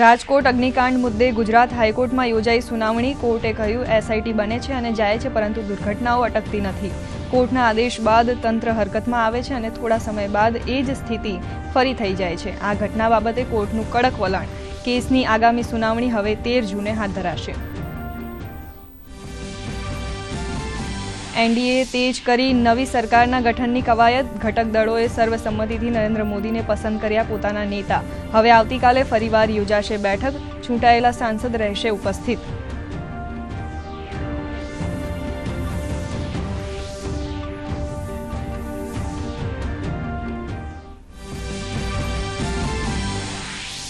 રાજકોટ અગ્નિકાંડ મુદ્દે ગુજરાત હાઈકોર્ટમાં યોજાઈ સુનાવણી. કોર્ટે કહ્યું એસઆઈટી બને છે અને જાય છે, પરંતુ દુર્ઘટનાઓ અટકતી નથી. કોર્ટના આદેશ બાદ તંત્ર હરકતમાં આવે છે અને થોડા સમય બાદ એ જ સ્થિતિ ફરી થઈ જાય છે. આ ઘટના બાબતે કોર્ટનું કડક વલણ. કેસની આગામી સુનાવણી હવે તેર જૂને હાથ ધરાશે. એનડીએ તેજ કરી નવી સરકારના ગઠનની કવાયત. ઘટક દળોએ સર્વસંમતિથી નરેન્દ્ર મોદીને પસંદ કર્યા પોતાના નેતા. હવે આવતીકાલે ફરીવાર યોજાશે બેઠક. ચૂંટાયેલા સાંસદ રહેશે ઉપસ્થિત.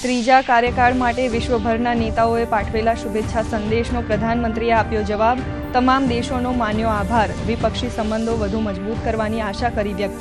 ત્રીજા કાર્યકાળ માટે વિશ્વભરના નેતાઓએ પાઠવેલા શુભેચ્છા સંદેશનો પ્રધાનમંત્રીએ આપ્યો જવાબ, તમામ દેશોનો માન્યો આભાર. દ્વિપક્ષી સંબંધો વધુ મજબૂત કરવાની આશા કરી વ્યક્ત.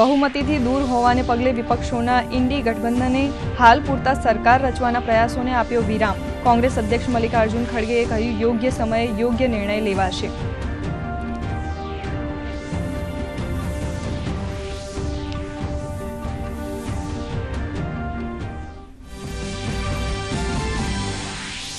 બહુમતીથી દૂર હોવાને પગલે વિપક્ષોના ઇન્ડી ગઠબંધને હાલ પૂરતા સરકાર રચવાના પ્રયાસોને આપ્યો વિરામ. કોંગ્રેસ અધ્યક્ષ મલ્લિકાર્જુન ખડગેએ કહ્યું, યોગ્ય સમયે યોગ્ય નિર્ણય લેવાશે.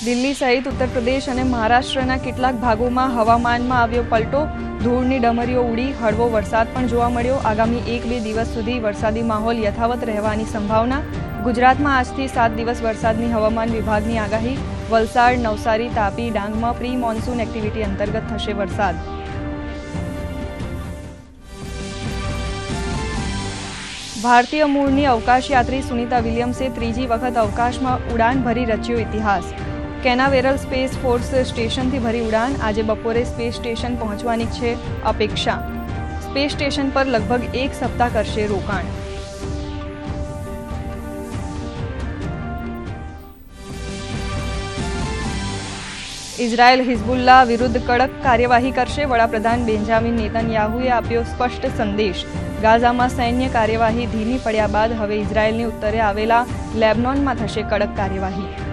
દિલ્હી સહિત ઉત્તર પ્રદેશ અને મહારાષ્ટ્રના કેટલાક ભાગોમાં હવામાનમાં આવ્યો પલટો. ધૂળની ડમરીઓ ઉડી, હળવો વરસાદ પણ જોવા મળ્યો. આગામી એક બે દિવસ સુધી વરસાદી માહોલ યથાવત રહેવાની સંભાવના ગુજરાતમાં આજથી સાત દિવસ વરસાદની હવામાન વિભાગની આગાહી. વલસાડ, નવસારી, તાપી, ડાંગમાં પ્રી મોન્સૂન એક્ટિવિટી અંતર્ગત થશે વરસાદ. ભારતીય મૂળની અવકાશયાત્રી સુનિતા વિલિયમ્સે ત્રીજી વખત અવકાશમાં ઉડાન ભરી રચ્યો ઇતિહાસ. કેનાવેરલ સ્પેસ ફોર્સ સ્ટેશનથી ભરી ઉડાન આજે બપોરે સ્પેસ સ્ટેશન પહોંચવાની છે અપેક્ષા. સ્પેસ સ્ટેશન પર લગભગ એક સપ્તાહ કરશે રોકાણ. ઇઝરાયલ હિઝબુલ્લા વિરુદ્ધ કડક કાર્યવાહી કરશે. વડાપ્રધાન બેન્જામિન નેતન્યાહુએ આપ્યો સ્પષ્ટ સંદેશ. ગાઝામાં સૈન્ય કાર્યવાહી ધીમી પડ્યા બાદ હવે ઇઝરાયલની ઉત્તરે આવેલા લેબનોનમાં થશે કડક કાર્યવાહી.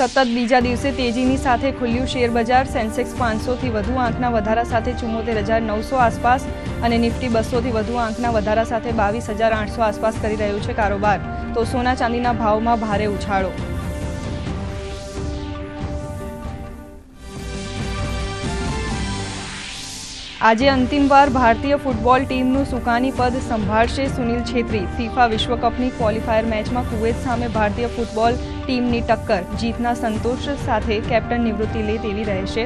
સતત બીજા દિવસે તેજીની સાથે ખુલ્યું શેર બજાર, સેન્સેક્સ પાંચસોથી વધુ આંકના વધારા સાથે ચુમ્મોતેર હજાર નવસો આસપાસ અને નિફ્ટી બસોથી વધુ આંકના વધારા સાથે બાવીસ હજાર આઠસો આસપાસ કરી રહ્યું છે કારોબાર. તો સોના ચાંદીના ભાવમાં ભારે ઉછાળો. આજે અંતિમવાર ભારતીય ફૂટબોલ ટીમનું સુકાની પદ સંભાળશે સુનિલ છેત્રી. ફિફા વિશ્વકપની ક્વોલિફાયર મેચમાં કુવૈત સામે ભારતીય ફૂટબોલ ટીમની ટક્કર. જીતના સંતોષ સાથે કેપ્ટન નિવૃત્તિ લે તેવી રહેશે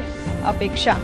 અપેક્ષા.